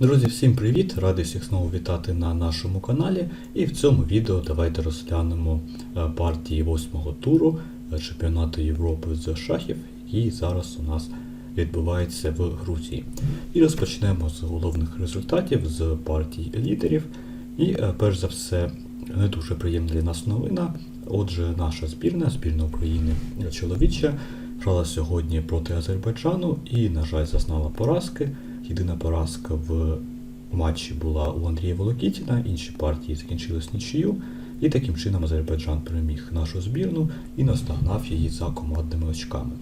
Друзі, всім привіт! Радий всіх знову вітати на нашому каналі. І в цьому відео давайте розглянемо е, партії восьмого туру е, чемпіонату Європи з шахів, який зараз у нас відбувається в Грузії. І розпочнемо з головних результатів з партій лідерів. І е, перш за все, не дуже приємна для нас новина. Отже, наша збірна, збірна України чоловіча, грала сьогодні проти Азербайджану і, на жаль, зазнала поразки. Єдина поразка в матчі була у Андрія Волокітіна, інші партії закінчились нічию, і таким чином Азербайджан переміг нашу збірну і наздогнав її за командними очками.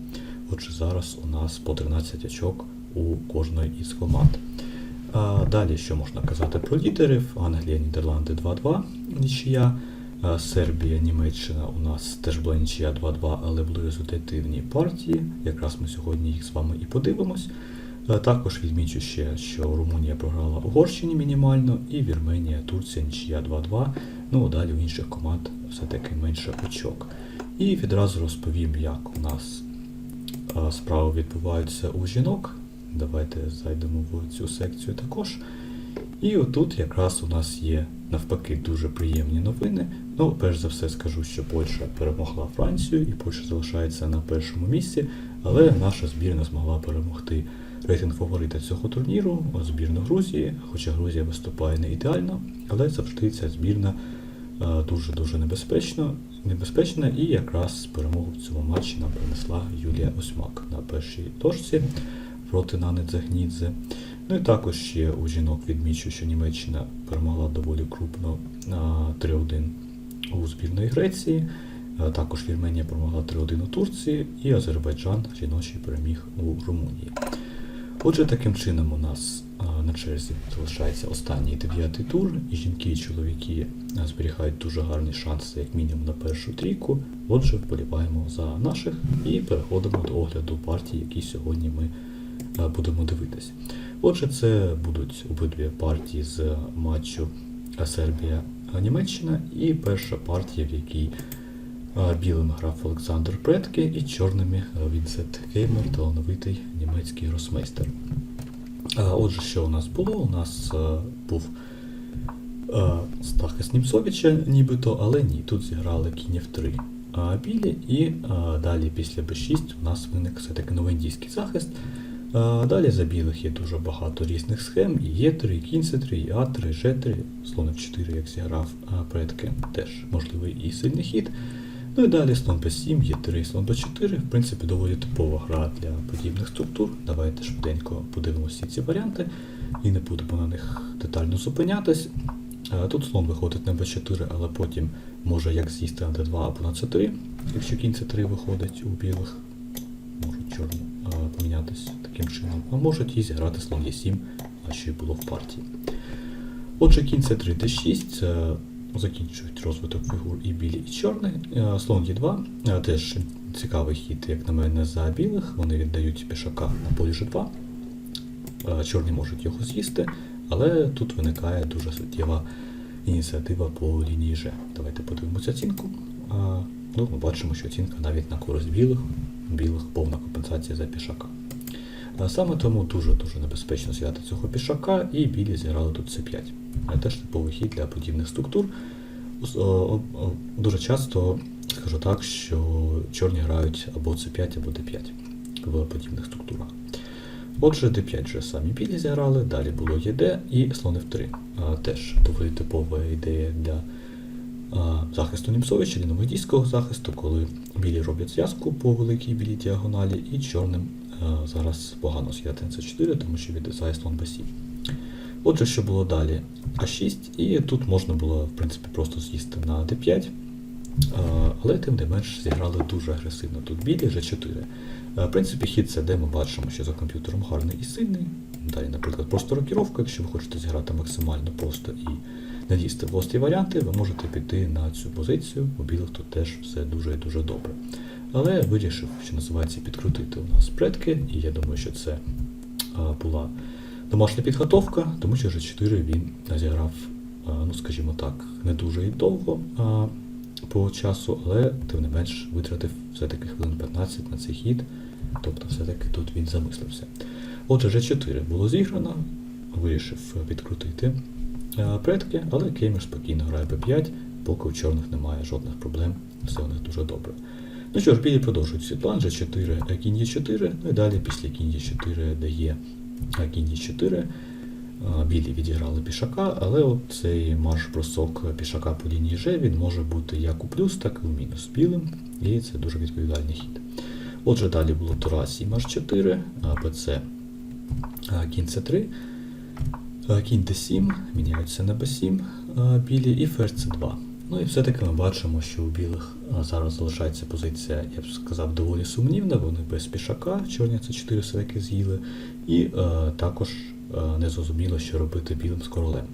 Отже, зараз у нас по 13 очок у кожної із команд. А далі, що можна казати про лідерів? Англія, Нідерланди 2-2, нічия. Сербія, Німеччина у нас теж була нічия 2-2, але були результативні партії. Якраз ми сьогодні їх з вами і подивимось. Е, Також відмічу ще, що Румунія програла Угорщині мінімально, і Вірменія, Турція, нічия 2-2. Ну, далі у інших команд все-таки менше очок. І відразу розповім, як у нас е, справи відбуваються у жінок. Давайте зайдемо в цю секцію також. І отут якраз у нас є навпаки дуже приємні новини. Ну, перш за все скажу, що Польща перемогла Францію, і Польща залишається на першому місці, але наша збірна змогла перемогти рейтинг фаворита цього турніру, збірну Грузії, хоча Грузія виступає не ідеально, але завжди ця збірна дуже-дуже небезпечна, небезпечна, і якраз перемогу в цьому матчі нам принесла Юлія Осьмак на першій точці проти Нани Загнідзе. Ну і також ще у жінок відмічу, що Німеччина перемогла доволі крупно 3-1 у збірної Греції. Е, Також Вірменія перемогла 3-1 у Турції і Азербайджан жіночий переміг у Румунії. Отже, таким чином у нас на черзі залишається останній дев'ятий тур, і жінки і чоловіки зберігають дуже гарні шанси, як мінімум, на першу трійку. Отже, вболіваємо за наших і переходимо до огляду партій, які сьогодні ми а, будемо дивитись. Отже, це будуть обидві партії з матчу Сербія-Німеччина і перша партія, в якій Білим грав Олександр Предке і чорними а, Вінсент Геймер, талановитий німецький гросмейстер. Отже, що у нас було? У нас був а, захист Німцовича нібито, але ні, тут зіграли кінь F3 білі, і далі після B6 у нас виник все-таки новоіндійський захист. Далі за білих є дуже багато різних схем, і Е3, і кінь С3, і А3, і Ж3, слон F4, як зіграв предки, теж можливий і сильний хід. Ну і далі слон Б7, Е3, слон Б4, в принципі, доволі типова гра для подібних структур. Давайте швиденько подивимося ці варіанти і не будемо на них детально зупинятись. Е, Тут слон виходить на b4, але потім може як з'їсти на d2 або на c3. Якщо кінь c3 виходить у білих, можуть чорні е, помінятися таким чином. А можуть і зіграти слон e7, а що й було в партії. Отже, кінь c3 d6, це закінчують розвиток фігур і білі, і чорні. Е, Слон d2, е, теж цікавий хід, як на мене, за білих. Вони віддають пішака на полі g2. Е, Чорні можуть його з'їсти, але тут виникає дуже суттєва ініціатива по лінії G. Давайте подивимося оцінку. Ну, ми бачимо, що оцінка навіть на користь білих, білих повна компенсація за пішака. Саме тому дуже-дуже небезпечно зіграти цього пішака, і білі зіграли тут c5. Це теж типовий хід для подібних структур. Дуже часто скажу так, що чорні грають або c5, або d5 в подібних структурах. Отже, d5 вже самі білі зіграли, далі було єд і слон f3. Теж типова ідея для захисту Німцовича, для новодійського захисту, коли білі роблять зв'язку по великій білій діагоналі, і чорним зараз погано зіграти на c4, тому що відрізає слон b7. Отже, що було далі? А6, і тут можна було, в принципі, просто з'їсти на d5. Але тим не менш зіграли дуже агресивно. Тут білі G4. Е, В принципі, хід це, де ми бачимо, що за комп'ютером гарний і сильний. Далі, наприклад, просто рокіровка, якщо ви хочете зіграти максимально просто і не дійсти в гострі варіанти, ви можете піти на цю позицію. У білих тут теж все дуже і дуже добре. Але вирішив, що називається, підкрутити у нас предки, і я думаю, що це була домашня підготовка, тому що G4 він зіграв, ну скажімо так, не дуже і довго а, по часу, але тим не менш витратив все-таки хвилин 15 на цей хід. Тобто все-таки тут він замислився. Отже, G4 було зіграно, вирішив підкрутити е, предки, але Кеймер спокійно грає b5, поки у чорних немає жодних проблем, все у них дуже добре. Ну що ж, білі продовжують свій план, G4, кінь Е4, ну і далі після кінь Е4 дає е, кінь Е4. Е, Білі відіграли пішака, але цей марш-бросок пішака по лінії G він може бути як у плюс, так і у мінус білим, і це дуже відповідальний хід. Отже, далі було Тура 7 H4, БЦ кінь С3, е, кінь Д7, міняються на Б7 е, білі і ферзь С2. Ну і все-таки ми бачимо, що у білих зараз залишається позиція, я б сказав, доволі сумнівна. Вони без пішака, чорні це 4 все-таки з'їли, і е, також е, не зрозуміло, що робити білим з королем.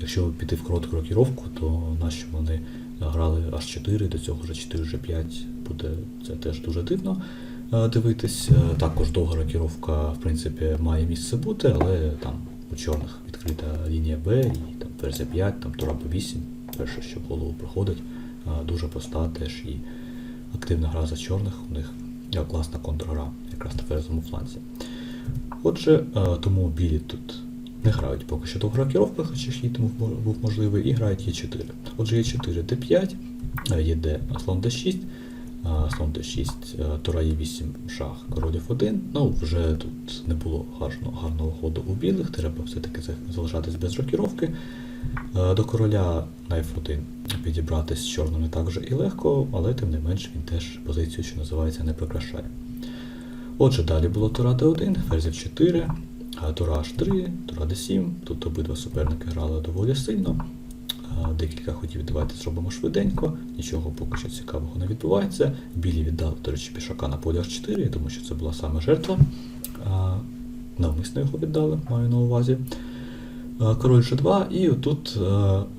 Якщо піти в коротку рокіровку, то нащо вони грали аж 4, до цього вже 4 вже 5 буде це теж дуже дивно е, дивитись. Е, Також довга рокіровка, в принципі, має місце бути, але там у чорних відкрита лінія Б і там версія 5, там Тура Б8, перше, що в голову приходить, е, дуже проста теж і активна гра за чорних, у них класна контргра, якраз на ферзовому фланзі. Отже, тому білі тут не грають поки що довга рокіровка, хоча хід тому був можливий, і грають Е4. Отже, Е4, Д5, е, ЄД, слон Д6, слон Д6, е, Тура Е8, шах, король F1. Ну, вже тут не було гарного, гарного ходу у білих, треба все-таки залишатись без рокіровки. Е, До короля на F1 підібрати з чорним не так вже і легко, але тим не менш він теж позицію, що називається, не прикрашає. Отже, далі було Тура Д1, ферзь F4, Тура H3, Тура D7. Тут обидва суперники грали доволі сильно. Декілька ходів давайте зробимо швиденько, нічого поки що цікавого не відбувається. Білі віддали, до речі, пішака на полі H4, я думаю, що це була саме жертва. Навмисно його віддали, маю на увазі. А, Король G2, і тут е,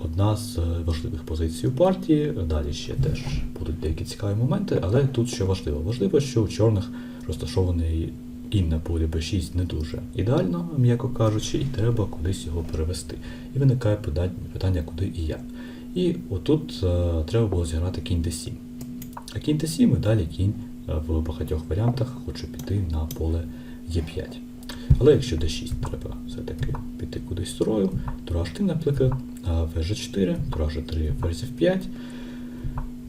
одна з е, важливих позицій у партії. Далі ще теж будуть деякі цікаві моменти, але тут що важливо? Важливо, що у чорних розташований кінь на полі b6 не дуже ідеально, м'яко кажучи, і треба кудись його перевести. І виникає питання, куди і як. І отут е, треба було зіграти кінь d7. А кінь d7 і далі кінь е, в багатьох варіантах хоче піти на поле e5. Але якщо d6 треба все-таки піти кудись строю, тура h3, наприклад, а ферзь 4 тура g3, ферзь f5.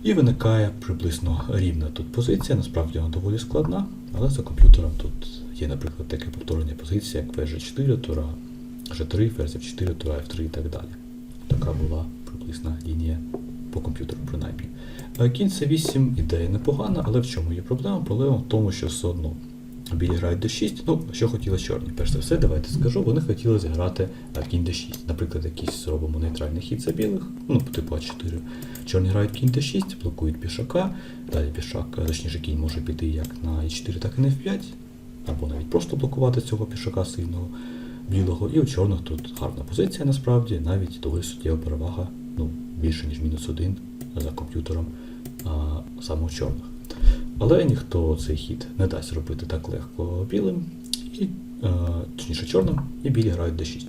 І виникає приблизно рівна тут позиція, насправді вона доволі складна, але за комп'ютером тут є, наприклад, таке повторення позиції, як ферзь 4 тура G3, ферзь F4, тура F3 і так далі. Така була приблизна лінія по комп'ютеру, принаймні. Е, Кінь C8 ідея непогана, але в чому є проблема? Проблема в тому, що все одно білі грають d6. Ну, що хотіли чорні? Перш за все, давайте скажу, вони хотіли зіграти кінь d6. Наприклад, якийсь зробимо нейтральний хід за білих, ну, типу А4. Чорні грають кінь d6, блокують пішака. Далі пішак, е, точніше, кінь може піти як на e4, так і на f5, або навіть просто блокувати цього пішака сильного білого. І у чорних тут гарна позиція насправді, навіть доволі суттєва перевага, ну, більше ніж мінус один за комп'ютером а, саме у чорних. Але ніхто цей хід не дасть робити так легко білим, і, е, точніше чорним, і білі грають d6.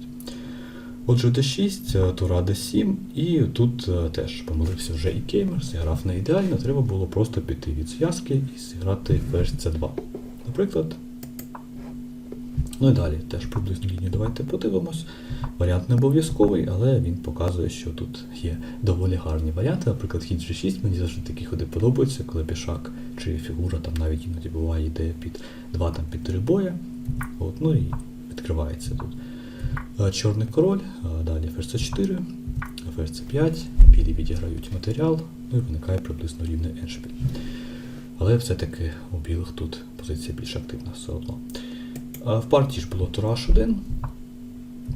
Отже, d6, е, тура d7, і тут е, теж помилився вже і Кеймер, зіграв не ідеально, треба було просто піти від зв'язки і зіграти ферзь c2. Наприклад. Ну і далі теж приблизну лінію давайте подивимось. Варіант не обов'язковий, але він показує, що тут є доволі гарні варіанти. Наприклад, хід G6, мені завжди такі ходи подобаються, коли пішак чи фігура там навіть іноді буває йде під 2 там під 3 боя. От, ну і відкривається тут. Е, Чорний король, е, далі ферзь c4, ферзь c5, білі відіграють матеріал, ну і виникає приблизно рівний еншпіль. Але все-таки у білих тут позиція більш активна все одно. А В партії ж було Тура H1,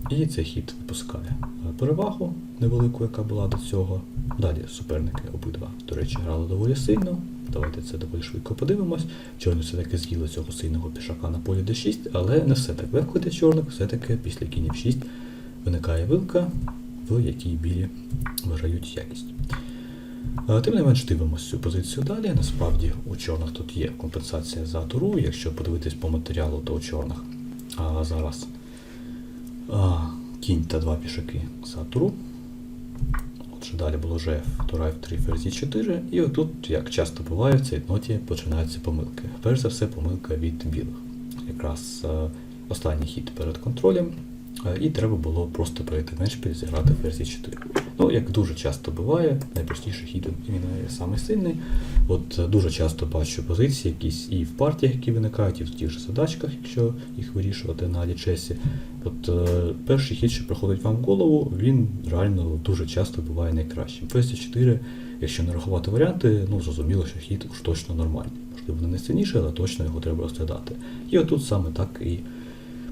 і цей хід випускає е, перевагу невелику, яка була до цього. Далі суперники обидва, до речі, грали доволі сильно. Давайте це доволі швидко подивимось. Чорні все-таки з'їли цього сильного пішака на полі d6, але не все так легко для чорних, все-таки після кінів 6 виникає вилка, в якій білі виграють якість. Тим не менш дивимося цю позицію далі. Насправді у чорних тут є компенсація за туру. Якщо подивитись по матеріалу, то у чорних а, зараз а, кінь та два пішаки за туру. Отже, далі було GF, тура F3, ферзі 4. І отут, як часто буває, в цій ноті починаються помилки. Перш за все, помилка від білих. Якраз е, останній хід перед контролем. Е, І треба було просто перейти веншпіль, зіграти в версії 4. Ну, як дуже часто буває, найпростіший хід він є самий сильний. От е, дуже часто бачу позиції якісь і в партіях, які виникають, і в тих же задачках, якщо їх вирішувати на лічесі. От е, перший хід, що приходить вам в голову, він реально дуже часто буває найкращим. В версії 4, якщо не рахувати варіанти, ну зрозуміло, що хід уж точно нормальний. Можливо, не найсильніший, але точно його треба розглядати. І отут саме так і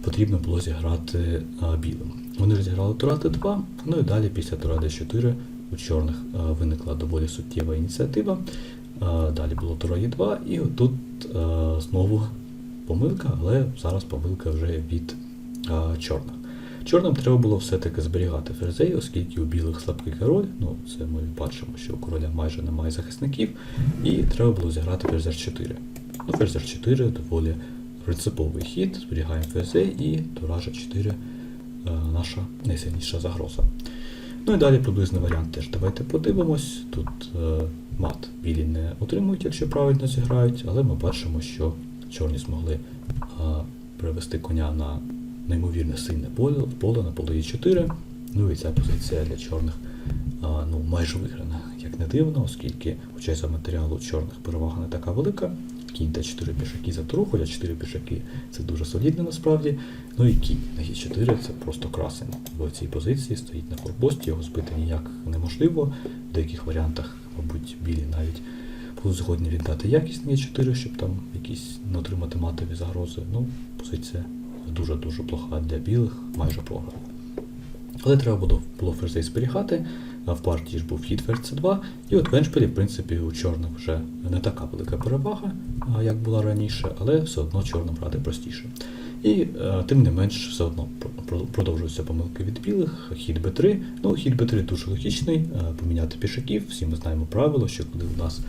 потрібно було зіграти білим. Вони ж зіграли тура Т2, ну і далі після тура Д4 у чорних виникла доволі суттєва ініціатива. Далі було тура Е2, і отут знову помилка, але зараз помилка вже від чорних. Чорним треба було все-таки зберігати ферзей, оскільки у білих слабкий король, ну це ми бачимо, що у короля майже немає захисників, і треба було зіграти ферзь 4. Ну, ферзь 4 доволі принциповий хід, зберігаємо ферзей і туража 4 е, наша найсильніша загроза. Ну і далі приблизний варіант теж давайте подивимось. Тут е, мат білі не отримують, якщо правильно зіграють, але ми бачимо, що чорні змогли е, перевести коня на неймовірне сильне поле, поле на поле 4. Ну і ця позиція для чорних ну, майже виграна, як не дивно, оскільки, хоча за матеріалу чорних перевага не така велика. Кінь та 4 пішаки за туру, хоча 4 пішаки це дуже солідно насправді. Ну і кінь на гі 4 це просто красень. Бо в цій позиції стоїть на форпості, його збити ніяк неможливо. В деяких варіантах, мабуть, білі навіть будуть згодні віддати якість на Е4, щоб там якісь не отримати матові загрози. Ну, позиція дуже-дуже плоха для білих, майже програна. Але треба було, ферзей зберігати, в партії ж був хід ферзь c2, і от в Еншпілі, в принципі, у чорних вже не така велика перевага, як була раніше, але все одно чорним грати простіше. І е, тим не менш, все одно про- про- продовжуються помилки від білих, хід b3. Ну, хід b3 дуже логічний, е, поміняти пішаків. Всі ми знаємо правило, що коли у нас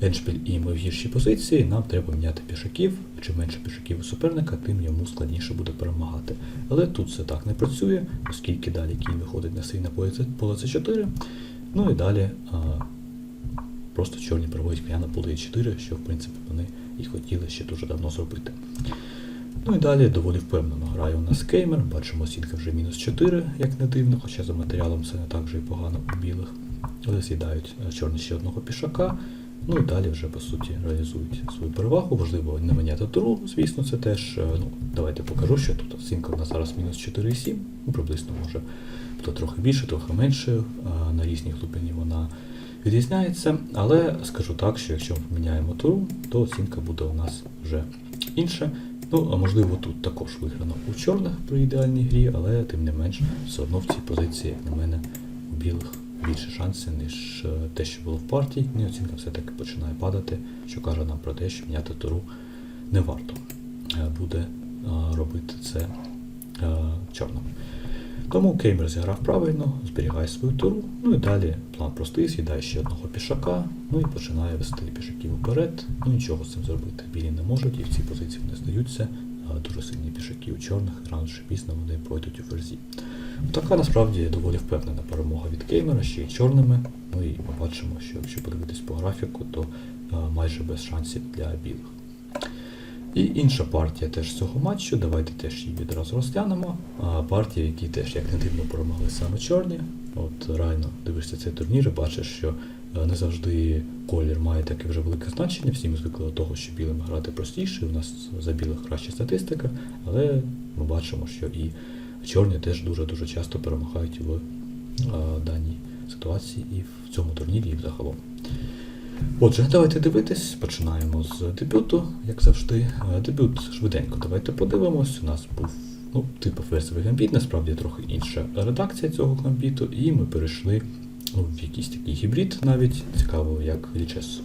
Еншпіль і ми в гіршій позиції, нам треба міняти пішаків. Чим менше пішаків у суперника, тим йому складніше буде перемагати. Але тут все так не працює, оскільки далі кінь виходить на сильне поле поле С4. Ну і далі а, просто чорні переводять коня на поле Е4, що в принципі вони і хотіли ще дуже давно зробити. Ну і далі доволі впевнено грає у нас кеймер, бачимо сітка вже мінус 4, як не дивно, хоча за матеріалом це не так вже і погано у білих. Але з'їдають е, чорні ще одного пішака. Ну і далі вже по суті реалізують свою перевагу. Важливо не міняти туру, звісно, це теж. е, Ну, давайте покажу, що тут оцінка у нас зараз мінус 4,7, ну, приблизно може буде трохи більше, трохи менше. На різній глибині вона відрізняється. Але скажу так, що якщо ми міняємо туру, то оцінка буде у нас вже інша. Ну, а можливо, тут також виграно у чорних при ідеальній грі, але тим не менш, все одно в цій позиції, як на мене, у білих більше шансів, ніж е, те, що було в партії. І оцінка все-таки починає падати, що каже нам про те, що міняти туру не варто е, буде е, робити це чорним. Тому Кеймер зіграв правильно, зберігає свою туру, ну і далі план простий, з'їдає ще одного пішака, ну і починає вести пішаків вперед. Ну нічого з цим зробити. Білі не можуть і в цій позиції вони здаються. Дуже сильні пішаки у чорних, рано чи пізно вони пройдуть у ферзі. Така насправді доволі впевнена перемога від Кеймера, ще й чорними. Ну і ми бачимо, що якщо подивитись по графіку, то а, майже без шансів для білих. І інша партія теж з цього матчу, давайте теж її відразу розглянемо. Партія, які теж як не дивно перемогли саме чорні. От реально дивишся цей турнір і бачиш, що е, не завжди колір має таке вже велике значення. Всі ми звикли до того, що білим грати простіше, у нас за білих краща статистика, але ми бачимо, що і чорні теж дуже-дуже часто перемагають в даній ситуації і в цьому турнірі, і взагалом. Отже, давайте дивитись. Починаємо з дебюту, як завжди. Дебют швиденько. Давайте подивимось. У нас був ну, типу ферзовий гамбіт, насправді трохи інша редакція цього гамбіту, і ми перейшли ну, в якийсь такий гібрид навіть. Цікаво, як Лічес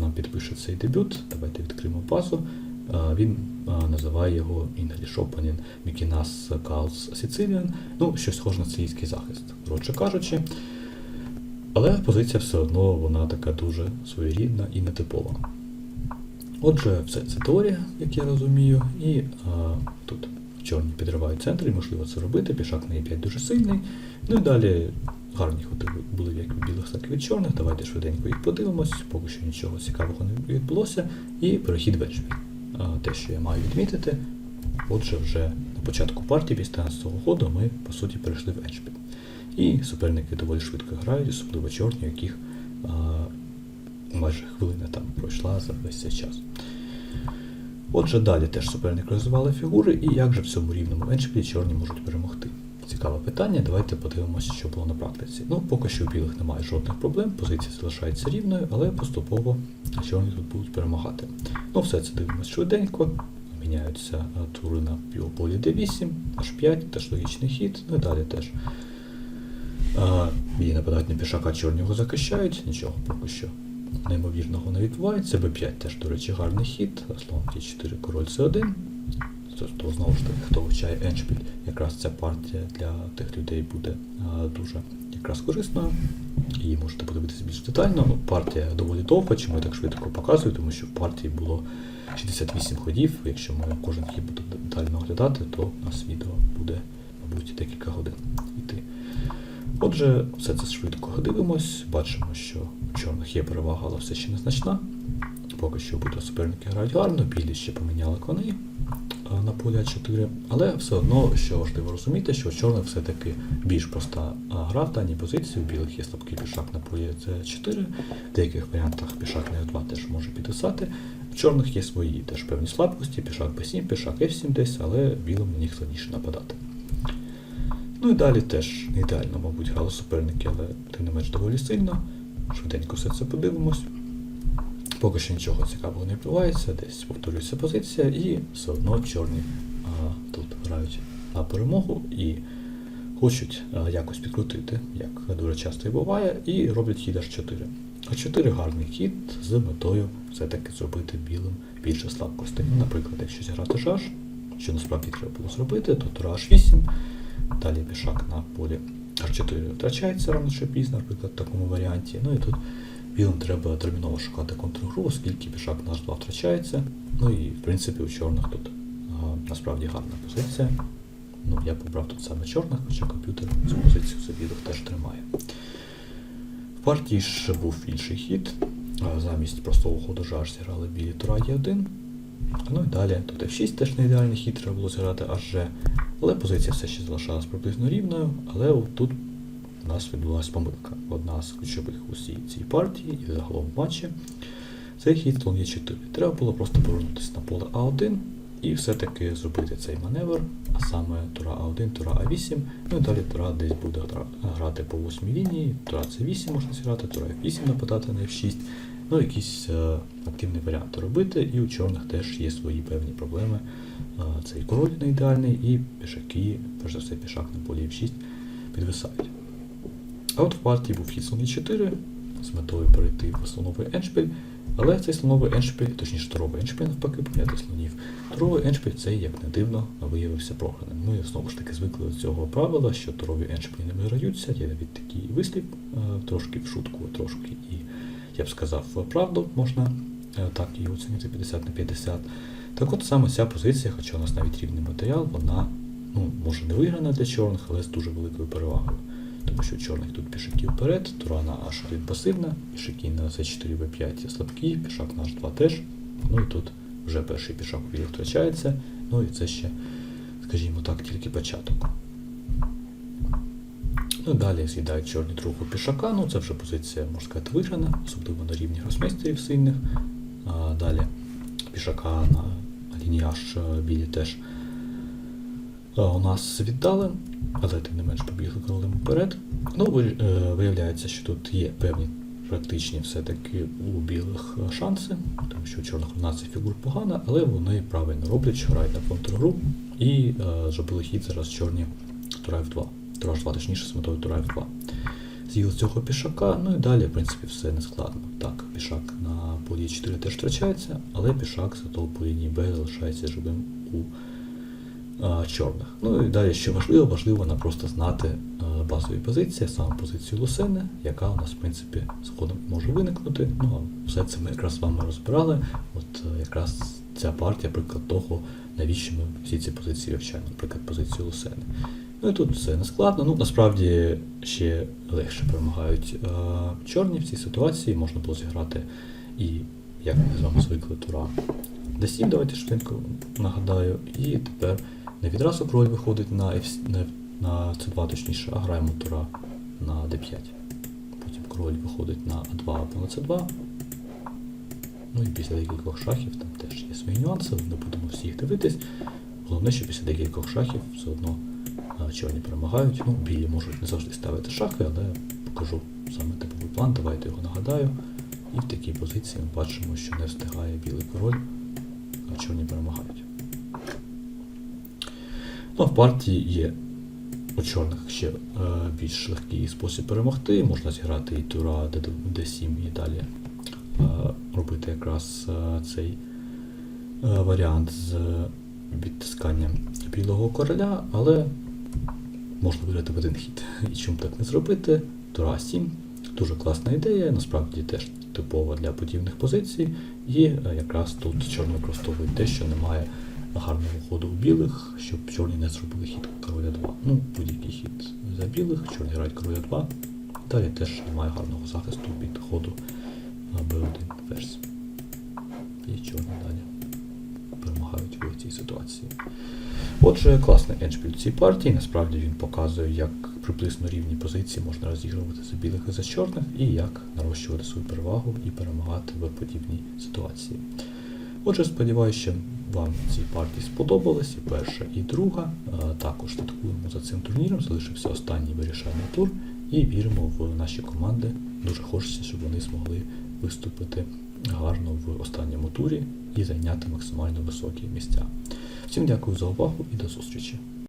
нам підпише цей дебют. Давайте відкриємо базу. Е, Він е, називає його English Opening Mikinas Calls Sicilian. Ну, щось схоже на сицилійський захист, коротше кажучи. Але позиція все одно вона така дуже своєрідна і нетипова. Отже, все це теорія, як я розумію, і а, тут чорні підривають центр, і можливо це робити, пішак на e5 дуже сильний. Ну і далі гарні ходи були як білих, так і від чорних. Давайте швиденько їх подивимось, поки що нічого цікавого не відбулося. І перехід вечір. Те, що я маю відмітити, отже, вже на початку партії після 13-го ходу ми, по суті, перейшли в еншпіль. І суперники доволі швидко грають, особливо чорні, яких а, майже хвилина там пройшла за весь цей час. Отже, далі теж суперник розвивали фігури, і як же в цьому рівному еншпілі чорні можуть перемогти? Цікаве питання, давайте подивимося, що було на практиці. Ну, поки що у білих немає жодних проблем, позиція залишається рівною, але поступово чорні тут будуть перемагати. Ну, все це дивимося швиденько. Міняються е, тури на півполі D8, H5, теж логічний хід, ну і далі теж. А, Її нападають на пішака, чорні його захищають, нічого поки що неймовірного не відбувається. Б5 теж, до речі, гарний хід. Слон Т4, король С1. То, знову ж таки, хто вивчає Еншпіль, якраз ця партія для тих людей буде дуже якраз корисною. Її можете подивитися більш детально. Ну, партія доволі довга, чому я так швидко показую, тому що в партії було 68 ходів. Якщо ми кожен хід будемо детально оглядати, то у нас відео буде, мабуть, декілька годин йти. Отже, все це швидко дивимось, бачимо, що у чорних є перевага, але все ще незначна. Поки що обидва суперники грають гарно, білі ще поміняли коней на полі А4, але все одно, що важливо розуміти, що у чорних все-таки більш проста гра в даній позиції. У білих є слабкий пішак на полі С4, в деяких варіантах пішак на F2 теж може підписати. В чорних є свої теж певні слабкості, пішак Б7, пішак F7 десь, але білим на них складніше нападати. Ну і далі теж не ідеально, мабуть, грали суперники, але тим не менш доволі сильно. Швиденько все це подивимось. Поки що нічого цікавого не відбувається, десь повторюється позиція, і все одно чорні а, тут грають на перемогу і хочуть а, якось підкрутити, як дуже часто і буває, і роблять хід H4. H4 гарний хід з метою все-таки зробити білим більше слабкостей. Наприклад, якщо зіграти жаш, що насправді треба було зробити, то тура H8, далі пішак на полі H4 втрачається рано чи пізно, наприклад, в такому варіанті. Ну і тут білим треба терміново шукати контргру, оскільки пішак на H2 втрачається. Ну і в принципі у чорних тут а, насправді гарна позиція. Ну, я побрав тут саме чорних, хоча комп'ютер цю позицію білих теж тримає. В партії ж був інший хід. Замість простого ходу жар зіграли білі тура Е1. Ну і далі тут F6 теж не ідеальний хід, треба було зіграти аж Але позиція все ще залишалась приблизно рівною, але тут у нас відбулася помилка. Одна з ключових у всій цій партії і загалом матчі. Цей хід слон Е4. Треба було просто повернутися на поле А1 і все-таки зробити цей маневр, а саме тура А1, тура А8, ну і далі тура десь буде грати по 8 лінії, тура С8 можна зіграти, тура F8 нападати на F6, ну якісь е, активні варіанти робити, і у чорних теж є свої певні проблеми. Е, Цей король не ідеальний, і пішаки, перш за все, пішак на полі F6 підвисають. А от в партії був хід слон Е4 з метою перейти в слоновий еншпіль, але цей слоновий еншпіль, точніше туровий еншпіль навпаки, поміняти слонів. Туровий еншпіль цей, як не дивно, виявився програним. Ми знову ж таки звикли до цього правила, що турові еншпілі не виграються. Є навіть такий вислів, е, трошки в шутку, трошки і, я б сказав, правду можна е, так її оцінити 50 на 50. Так от саме ця позиція, хоча у нас навіть рівний матеріал, вона ну, може не виграна для чорних, але з дуже великою перевагою. Тому що чорних тут пішаки вперед, тура на H1 пасивна, пішаки на C4 B5 слабкі, пішак на H2 теж. Ну і тут вже перший пішак у білих втрачається. Ну і це ще, скажімо так, тільки початок. Ну, далі з'їдають чорні другого пішака, ну це вже позиція, можна сказати, виграна, особливо на рівні гросмейстерів сильних. А, далі пішака на лінії H білі теж у нас віддали, але тим не менш побігли кролем вперед. Ну, е, виявляється, що тут є певні практичні все-таки у білих е, шанси, тому що у чорних 11 фігур погано, але вони правильно роблять, що грають на контргру і е, зробили хід зараз чорні тура F2. Тура H2, точніше, з метою тура F2. З'їли цього пішака, ну і далі, в принципі, все не складно. Так, пішак на полі 4 теж втрачається, але пішак зато по лінії Б залишається живим у чорних. Ну і далі, що важливо, важливо нам просто знати базові позиції, саме позицію Лусени, яка у нас, в принципі, згодом може виникнути. Ну, а все це ми якраз з вами розбирали. От е, якраз ця партія, приклад того, навіщо ми всі ці позиції вивчаємо, наприклад, позицію Лусени. Ну і тут все не складно. Ну, насправді ще легше перемагають е, чорні в цій ситуації. Можна було зіграти і, як ми з вами звикли, тура D7, давайте швидко нагадаю. І тепер не відразу король виходить на, F, на, на C2 точніше, а граємо тура на D5. Потім король виходить на А2 або на С2. Ну і після декількох шахів там теж є свої нюанси, не будемо всіх дивитись. Головне, що після декількох шахів все одно чорні перемагають. Ну, білі можуть не завжди ставити шахи, але покажу саме типовий план, давайте його нагадаю. І в такій позиції ми бачимо, що не встигає білий король, а чорні перемагають. Ну, а в партії є у чорних ще е, більш легкий спосіб перемогти. Можна зіграти і тура D- D7 і далі е, робити якраз е, цей е, варіант з відтисканням білого короля, але можна виграти в один хід. І чому так не зробити? Тура 7. Дуже класна ідея, насправді теж типова для подібних позицій. І е, якраз тут чорні використовують те, що немає гарного ходу у білих, щоб чорні не зробили хід короля 2. Ну, будь-який хід за білих, чорні грають короля 2. Далі теж немає гарного захисту від ходу b1 ферзь. І чорні далі перемагають в цій ситуації. Отже, класний еншпіль цій партії. Насправді він показує, як приблизно рівні позиції можна розігрувати за білих і за чорних, і як нарощувати свою перевагу і перемагати в подібній ситуації. Отже, сподіваюся, вам ці партії сподобались, і перша, і друга. Е, Також слідкуємо за цим турніром, залишився останній вирішальний тур, і віримо в наші команди. Дуже хочеться, щоб вони змогли виступити гарно в останньому турі і зайняти максимально високі місця. Всім дякую за увагу і до зустрічі!